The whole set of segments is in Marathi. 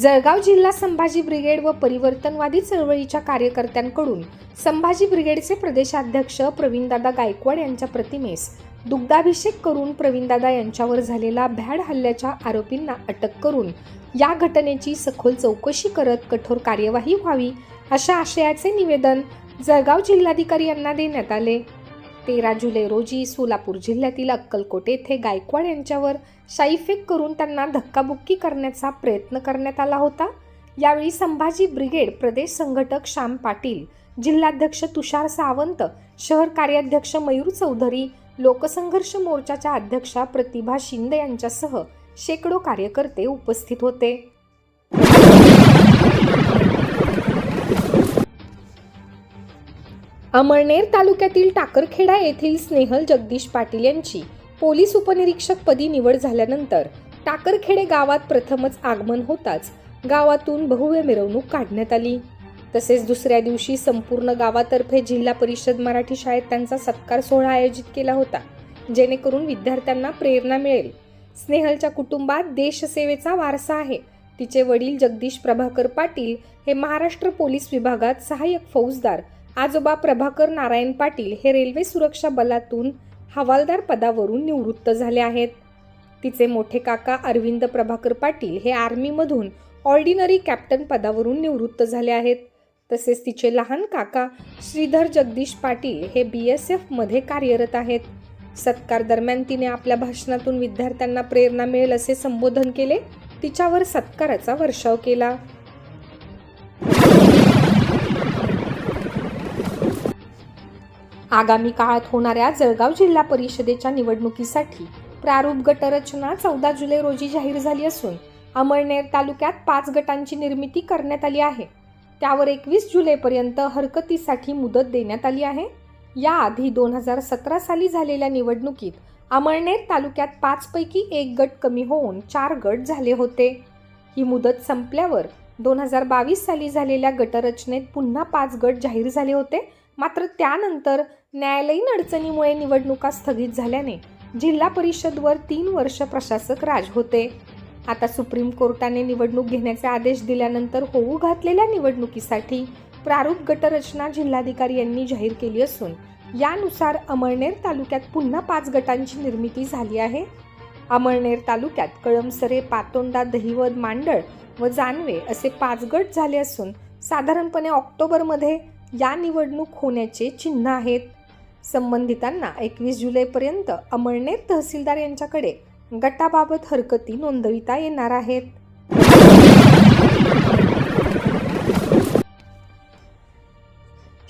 जळगाव जिल्हा संभाजी ब्रिगेड व परिवर्तनवादी चळवळीच्या कार्यकर्त्यांकडून संभाजी ब्रिगेडचे प्रदेशाध्यक्ष प्रवीणदादा गायकवाड यांच्या प्रतिमेस दुग्धाभिषेक करून प्रवीणदादा यांच्यावर झालेला भ्याड हल्ल्याच्या आरोपींना अटक करून या घटनेची सखोल चौकशी करत कठोर कार्यवाही व्हावी अशा आशयाचे निवेदन जळगाव जिल्हाधिकारी यांना देण्यात आले. तेरा जुलै रोजी सोलापूर जिल्ह्यातील अक्कलकोट येथे गायकवाड यांच्यावर शाईफेक करून त्यांना धक्काबुक्की करण्याचा प्रयत्न करण्यात आला होता. यावेळी संभाजी ब्रिगेड प्रदेश संघटक श्याम पाटील जिल्हाध्यक्ष तुषार सावंत शहर कार्याध्यक्ष मयूर चौधरी लोकसंघर्ष मोर्चाच्या अध्यक्षा प्रतिभा शिंदे यांच्यासह शेकडो कार्यकर्ते उपस्थित होते. अमळनेर तालुक्यातील टाकरखेडा येथील स्नेहल जगदीश पाटील यांची पोलीस उपनिरीक्षक पदी निवड झाल्यानंतर टाकरखेडे गावात प्रथमच आगमन होताच गावातून भव्य मिरवणूक काढण्यात आली. तसेच दुसऱ्या दिवशी संपूर्ण गावातर्फे जिल्हा परिषद मराठी शाळेत त्यांचा सत्कार सोहळा आयोजित केला होता जेणेकरून विद्यार्थ्यांना प्रेरणा मिळेल. स्नेहलच्या कुटुंबात देशसेवेचा वारसा आहे. तिचे वडील जगदीश प्रभाकर पाटील हे महाराष्ट्र पोलीस विभागात सहाय्यक फौजदार आजोबा प्रभाकर नारायण पाटील हे रेल्वे सुरक्षा बलातून हवालदार पदावरून निवृत्त झाले आहेत. तिचे मोठे काका अरविंद प्रभाकर पाटील हे आर्मीमधून ऑर्डिनरी कॅप्टन पदावरून निवृत्त झाले आहेत. तसेच तिचे लहान काका श्रीधर जगदीश पाटील हे बी एस एफमध्ये कार्यरत आहेत. सत्कार दरम्यान तिने आपल्या भाषणातून विद्यार्थ्यांना प्रेरणा मिळेल असे संबोधन केले. तिच्यावर सत्काराचा वर्षाव केला. आगामी काळात होणाऱ्या जळगाव जिल्हा परिषदेच्या निवडणुकीसाठी प्रारूप गटरचना चौदा जुलै रोजी जाहीर झाली असून अमळनेर तालुक्यात पाच गटांची निर्मिती करण्यात आली आहे. त्यावर एकवीस जुलैपर्यंत हरकतीसाठी मुदत देण्यात आली आहे. याआधी दोन हजार सतरा साली झालेल्या निवडणुकीत अमळनेर तालुक्यात पाचपैकी एक गट कमी होऊन चार गट झाले होते. ही मुदत संपल्यावर दोन हजार बावीस साली झालेल्या गटरचनेत पुन्हा पाच गट जाहीर झाले होते. मात्र त्यानंतर न्यायालयीन अडचणीमुळे निवडणुका स्थगित झाल्याने जिल्हा परिषदवर तीन वर्ष प्रशासक राज होते. आता सुप्रीम कोर्टाने निवडणूक घेण्याचे आदेश दिल्यानंतर होऊ घातलेल्या निवडणुकीसाठी प्रारूप गटरचना जिल्हाधिकारी यांनी जाहीर केली असून यानुसार अमळनेर तालुक्यात पुन्हा पाच गटांची निर्मिती झाली आहे. अमळनेर तालुक्यात कळमसरे पातोंडा दहिवद मांडळ व जानवे असे पाच गट झाले असून साधारणपणे ऑक्टोबरमध्ये या निवडणूक होण्याचे चिन्ह आहेत. संबंधितांना एकवीस जुलैपर्यंत अमळनेर तहसीलदार यांच्याकडे गटाबाबत हरकती नोंदविता येणार आहेत.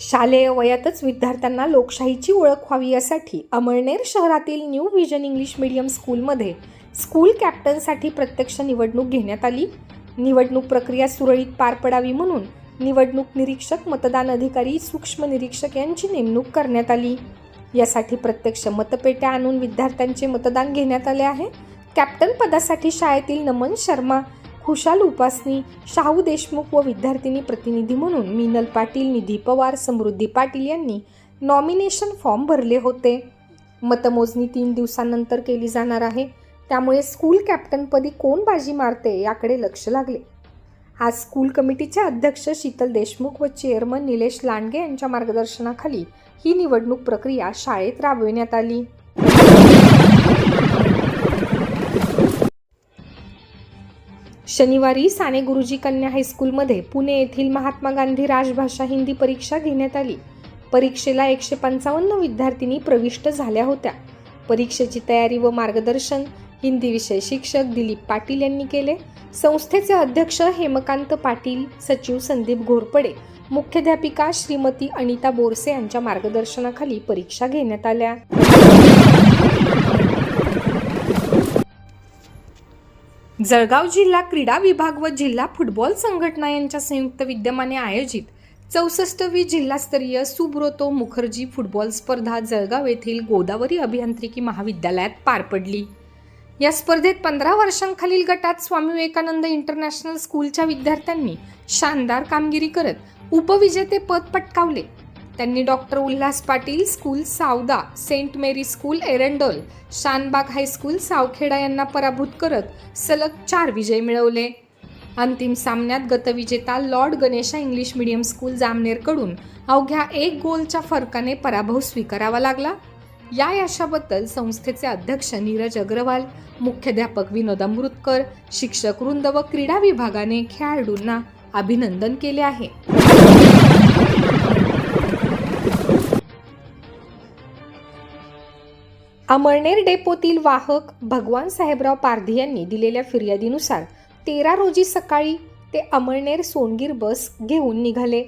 शालेय वयातच विद्यार्थ्यांना लोकशाहीची ओळख व्हावी यासाठी अमळनेर शहरातील न्यू व्हिजन इंग्लिश मीडियम स्कूलमध्ये स्कूल कॅप्टनसाठी प्रत्यक्ष निवडणूक घेण्यात आली. निवडणूक प्रक्रिया सुरळीत पार पडावी म्हणून निवडणूक निरीक्षक मतदान अधिकारी सूक्ष्म निरीक्षक यांची नेमणूक करण्यात आली. यासाठी प्रत्यक्ष मतपेट्या आणून विद्यार्थ्यांचे मतदान घेण्यात आले आहे. कॅप्टन पदासाठी शाळेतील नमन शर्मा खुशाल उपासनी शाहू देशमुख व विद्यार्थिनी प्रतिनिधी म्हणून मीनल पाटील निधी पवार समृद्धी पाटील यांनी नॉमिनेशन फॉर्म भरले होते. मतमोजणी तीन दिवसांनंतर केली जाणार आहे. त्यामुळे स्कूल कॅप्टनपदी कोण बाजी मारते याकडे लक्ष लागले. आज स्कूल कमिटीचे अध्यक्ष शीतल देशमुख व चेअरमन निलेश लांडगे यांच्या मार्गदर्शनाखाली ही निवडणूक प्रक्रिया शाळेत राबविण्यात आली. शनिवारी साने गुरुजी कन्या हायस्कूलमध्ये पुणे येथील महात्मा गांधी राजभाषा हिंदी परीक्षा घेण्यात आली. परीक्षेला एकशे पंचावन्न विद्यार्थिनी प्रविष्ट झाल्या होत्या. परीक्षेची तयारी व मार्गदर्शन हिंदी विषय शिक्षक दिलीप पाटील यांनी केले. संस्थेचे अध्यक्ष हेमकांत पाटील सचिव संदीप घोरपडे मुख्याध्यापिका श्रीमती अनिता बोरसे यांच्या मार्गदर्शनाखाली परीक्षा घेण्यात आल्या. जळगाव जिल्हा क्रीडा विभाग व जिल्हा फुटबॉल संघटना यांच्या संयुक्त विद्यमाने आयोजित चौसष्टवी जिल्हास्तरीय सुब्रोतो मुखर्जी फुटबॉल स्पर्धा जळगाव येथील गोदावरी अभियांत्रिकी महाविद्यालयात पार पडली. या स्पर्धेत पंधरा वर्षांखालील गटात स्वामी विवेकानंद इंटरनॅशनल स्कूलच्या विद्यार्थ्यांनी शानदार कामगिरी करत उपविजेते पद पटकावले. त्यांनी doctor Ulhas Patil school Savda saint Mary school Erandol Shanbag high school Savkheda यांना पराभूत करत सलग चार विजय मिळवले. अंतिम सामन्यात गतविजेता lord Ganesha English medium school जामनेरकडून अवघ्या एक गोलच्या फरकाने पराभव स्वीकारावा लागला. या यशाबद्दल संस्थेचे अध्यक्ष नीरज अग्रवाल मुख्याध्यापक विनोद अमृतकर शिक्षक वृंद व क्रीडा विभागाने खेळाडूंना अभिनंदन केले आहे. अमळनेर डेपोतील वाहक भगवान साहेबराव पारधी यांनी दिलेल्या फिर्यादीनुसार तेरा रोजी सकाळी ते अमळनेर सोनगीर बस घेऊन निघाले.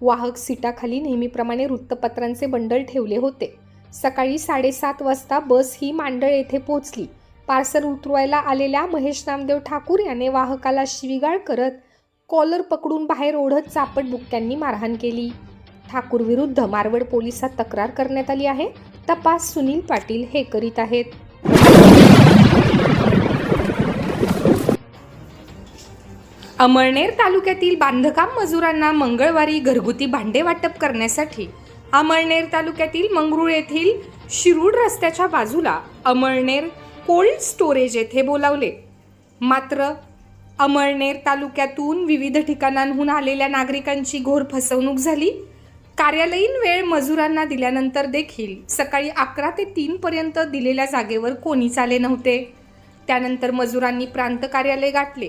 वाहक सीटाखाली नेहमीप्रमाणे वृत्तपत्रांचे बंडल ठेवले होते. सकाळी साडेसात वाजता बस ही मांडळ येथे पोहोचली. पार्सल उतरवायला आलेल्या महेश नामदेव ठाकूर याने वाहकाला शिवीगाळ करत कॉलर पकडून बाहेर ओढत चापट बुक्क्यांनी मारहाण केली. ठाकूर विरुद्ध मारवड पोलिसात तक्रार करण्यात आली आहे. तपास सुनील पाटील हे करीत आहेत. अमळनेर तालुक्यातील बांधकाम मजुरांना मंगळवारी घरगुती भांडे वाटप करण्यासाठी अमळनेर तालुक्यातील मंगरुळ येथील शिरूड रस्त्याच्या बाजूला अमळनेर कोल्ड स्टोरेज येथे बोलावले. मात्र अमळनेर तालुक्यातून विविध ठिकाणांहून आलेल्या नागरिकांची घोर फसवणूक झाली. कार्यालयीन वेळ मजुरांना दिल्यानंतर देखील सकाळी अकरा ते तीनपर्यंत दिलेल्या जागेवर कोणीच आले नव्हते. त्यानंतर मजुरांनी प्रांत कार्यालय गाठले.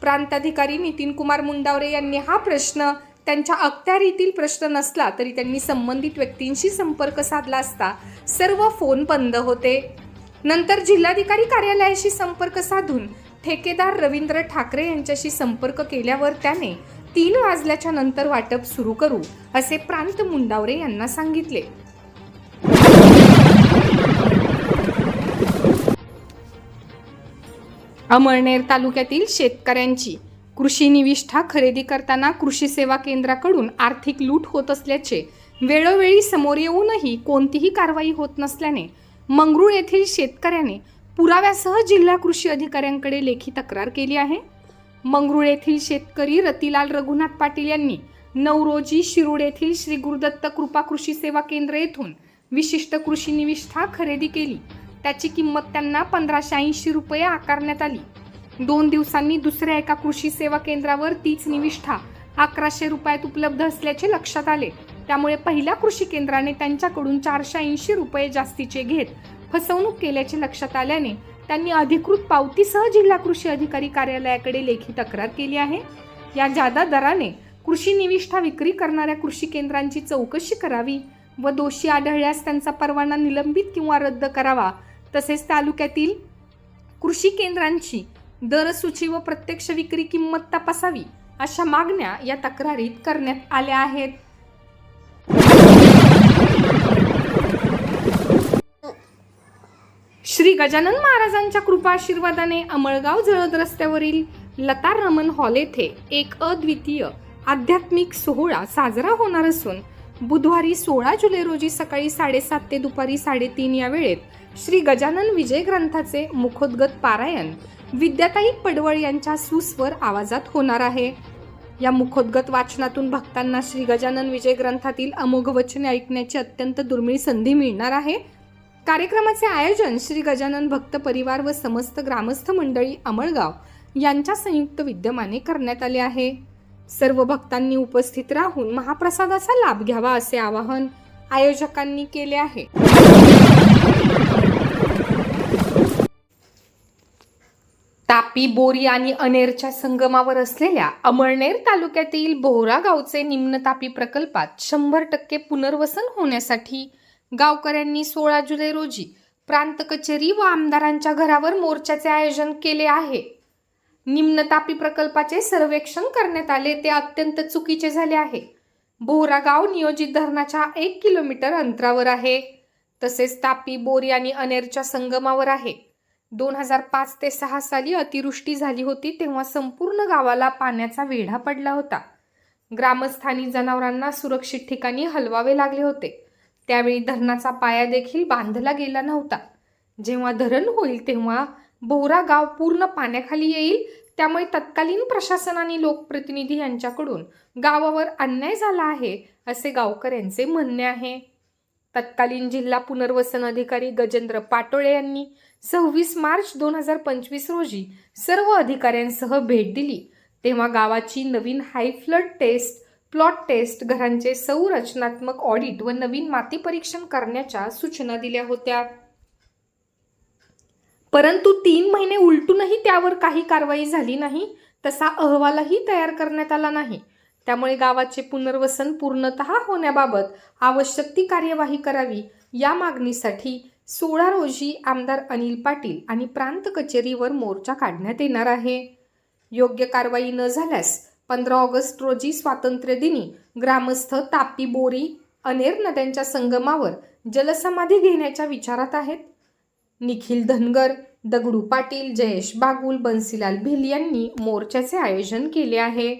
प्रांताधिकारी नितीन कुमार मुंडावरे यांनी हा प्रश्न त्यांच्या अखत्यारीतील प्रश्न नसला तरी त्यांनी संबंधित व्यक्तींशी संपर्क साधला असता सर्व फोन बंद होते. नंतर जिल्हाधिकारी कार्यालयाशी संपर्क साधून ठेकेदार रवींद्र ठाकरे यांच्याशी संपर्क केल्यावर त्याने तीन वाजल्याच्या नंतर वाटप सुरू करू असे प्रांत मुंडावरे यांना सांगितले. अमळनेर तालुक्यातील शेतकऱ्यांची कृषी निविष्ठा खरेदी करताना कृषी सेवा केंद्राकडून आर्थिक लूट होत असल्याचे वेळोवेळी समोर येऊनही कोणतीही कारवाई होत नसल्याने मंगरूळ येथील शेतकऱ्याने पुराव्यासह जिल्हा कृषी अधिकाऱ्यांकडे लेखी तक्रार केली आहे. मंगरूळ येथील शेतकरी रतिलाल रघुनाथ पाटील यांनी नऊ रोजी शिरूड येथील श्री गुरुदत्त कृपा कृषी सेवा केंद्र येथून विशिष्ट कृषी निविष्ठा खरेदी केली. त्याची किंमत त्यांना पंधराशे ऐंशी रुपये आकारण्यात आली. दोन दिवसांनी दुसऱ्या एका कृषी सेवा केंद्रावर तीच निविष्ठा अकराशे रुपयात उपलब्ध असल्याचे लक्षात आले. त्यामुळे पहिल्या कृषी केंद्राने त्यांच्याकडून चारशे ऐंशी रुपये जास्तीचे घेत फसवणूक केल्याचे लक्षात आल्याने त्यांनी अधिकृत पावतीसह जिल्हा कृषी अधिकारी कार्यालयाकडे लेखी तक्रार केली आहे. या जादा दराने कृषी निविष्ठा विक्री करणाऱ्या कृषी केंद्रांची चौकशी करावी व दोषी आढळल्यास त्यांचा परवाना निलंबित किंवा रद्द करावा तसेच तालुक्यातील कृषी केंद्रांची दरसूची व प्रत्यक्ष विक्री किंमत तपासावी अशा मागण्या या तक्रारीत करण्यात आल्या आहेत. श्री गजानन महाराजांच्या कृपाशीर्वादाने अमळगाव जळद रस्त्यावरील लता रमन हॉल येथे एक अद्वितीय आध्यात्मिक सोहळा साजरा होणार असून बुधवारी सोळा जुलै रोजी सकाळी साडेसात ते दुपारी साडेतीन या वेळेत श्री गजानन विजय ग्रंथाचे मुखोद्गत पारायण विद्याताई पडवळ यांच्या सुस्वर आवाजात होणार आहे. या मुखोद्गत वाचनातून भक्तांना श्री गजानन विजय ग्रंथातील अमोघ वचने ऐकण्याची अत्यंत दुर्मिळ संधी मिळणार आहे. कार्यक्रमाचे आयोजन श्री गजानन भक्त परिवार व समस्त ग्रामस्थ मंडळी अमळगाव यांच्या संयुक्त विद्यमाने करण्यात आले आहे. सर्व भक्तांनी उपस्थित राहून महाप्रसादाचा लाभ घ्यावा असे आवाहन आयोजकांनी केले आहे. तापी बोरी आणि अनेरच्या संगमावर असलेल्या अमळनेर तालुक्यातील बोहरा गावचे निम्न तापी प्रकल्पात शंभर टक्के पुनर्वसन होण्यासाठी गावकऱ्यांनी सोळा जुलै रोजी प्रांत कचेरी व आमदारांच्या घरावर मोर्चाचे आयोजन केले आहे. निम्न तापी प्रकल्पाचे सर्वेक्षण करण्यात आले ते अत्यंत चुकीचे झाले आहे. बोहरा गाव नियोजित धरणाच्या एक किलोमीटर अंतरावर आहे. तसेच तापी बोरी आणि अनेरच्या संगमावर आहे. दोन हजार पाच ते सहा साली अतिवृष्टी झाली होती तेव्हा संपूर्ण गावाला पाण्याचा वेढा पडला होता. ग्रामस्थानी जनावरांना सुरक्षित ठिकाणी हलवावे लागले होते. त्यावेळी धरणाचा पाया देखील बांधला गेला नव्हता. जेव्हा धरण होईल तेव्हा बोहरा गाव पूर्ण पाण्याखाली येईल त्यामुळे तत्कालीन प्रशासन आणि लोकप्रतिनिधी यांच्याकडून गावावर अन्याय झाला आहे असे गावकऱ्यांचे म्हणणे आहे. तत्कालीन जिल्हा पुनर्वसन अधिकारी गजेंद्र पाटोळे यांनी सव्वीस मार्च दोन हजार पंचवीस रोजी सर्व अधिकाऱ्यांसह भेट दिली. तेव्हा गावाची नवीन high flood test plot test घरांचे संरचनात्मक ऑडिट व नवीन माती परीक्षण करण्याच्या सूचना दिल्या होत्या. परंतु तीन महिने उलटूनही त्यावर काही कारवाई झाली नाही तसा अहवालही तयार करण्यात आला नाही. त्यामुळे गावाचे पुनर्वसन पूर्णतः होण्याबाबत आवश्यक ती कार्यवाही करावी या मागणीसाठी सोळा रोजी आमदार अनिल पाटील आणि प्रांत कचेरीवर मोर्चा काढण्यात येणार आहे. योग्य कारवाई न झाल्यास पंधरा ऑगस्ट रोजी स्वातंत्र्य दिनी ग्रामस्थ तापी बोरी अनेर नद्यांच्या संगमावर जलसमाधी घेण्याच्या विचारात आहेत. निखिल धनगर दगडू पाटील जयेश बागुल बन्सीलाल भिल यांनी मोर्चाचे आयोजन केले आहे.